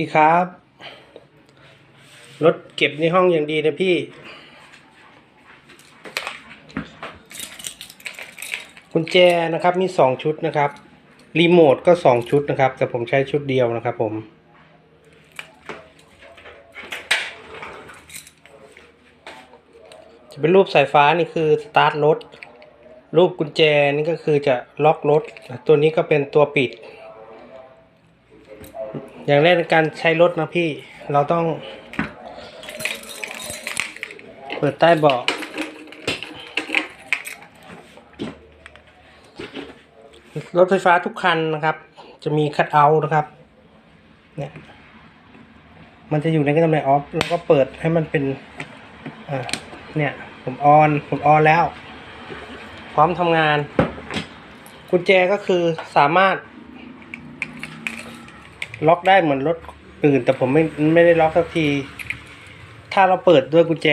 ดีครับ รถเก็บในห้องอย่างดีนะพี่ กุญแจนะครับมีสองชุดนะครับ รีโมทก็สองชุดนะครับ แต่ผมใช้ชุดเดียวนะครับผม จะเป็นรูปสายฟ้านี่คือสตาร์ทรถ รูปกุญแจนี่ก็คือจะล็อกรถ ตัวนี้ก็เป็นตัวปิด อย่างแรกในการใช้รถนะพี่ เราต้อง เปิดใต้เบาะรถไฟฟ้าทุกคันนะครับ จะมีคัทเอาท์นะครับ เนี่ย มันจะอยู่ในตำแหน่งออฟแล้วก็เปิดให้มันเป็น อ่า เนี่ย ผมออน ผมออนแล้ว พร้อมทำงาน กุญแจก็คือสามารถ ล็อกได้เหมือนรถอื่น แต่ผมไม่ไม่ได้ล็อกสักที ถ้าเราเปิดด้วยกุญแจ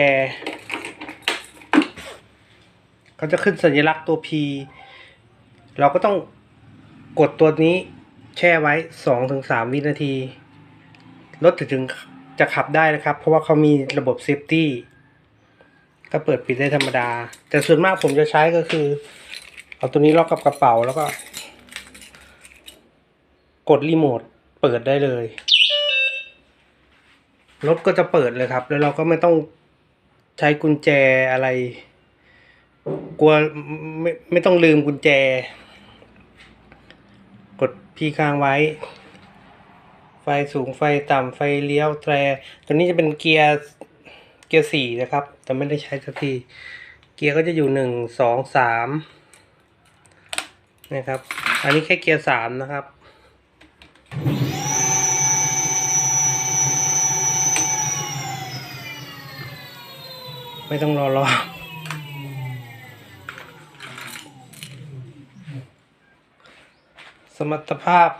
ก็จะขึ้นสัญลักษณ์ตัว P เราก็ต้องกดตัวนี้แช่ไว้สองถึงสามวินาที รถถึงจะขับได้นะครับ เพราะว่าเขามีระบบเซฟตี้ก็เปิดปิดได้ธรรมดา แต่ส่วนมากผมจะใช้ก็คือ เอาตัวนี้ล็อกกับกระเป๋าแล้วก็ กดรีโมท เปิดได้เลย รถก็จะเปิดเลยครับ แล้วเราก็ไม่ต้องใช้กุญแจอะไร กลัวไม่ไม่ต้องลืมกุญแจ กดพีค้างไว้ ไฟสูงไฟต่ำไฟเลี้ยวแตรตัวนี้จะเป็นเกียร์เกียร์สี่นะครับ แต่ไม่ได้ใช้สักที เกียร์ก็จะอยู่หนึ่งสองสามนะครับ อันนี้แค่เกียร์สามนะครับ ไม่ต้องรอรอสมรรถภาพ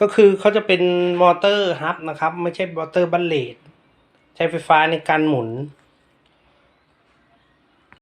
ก็คือเขาจะเป็นมอเตอร์ฮับนะครับ ไม่ใช่มอเตอร์บัลเลตใช้ไฟฟ้าในการหมุน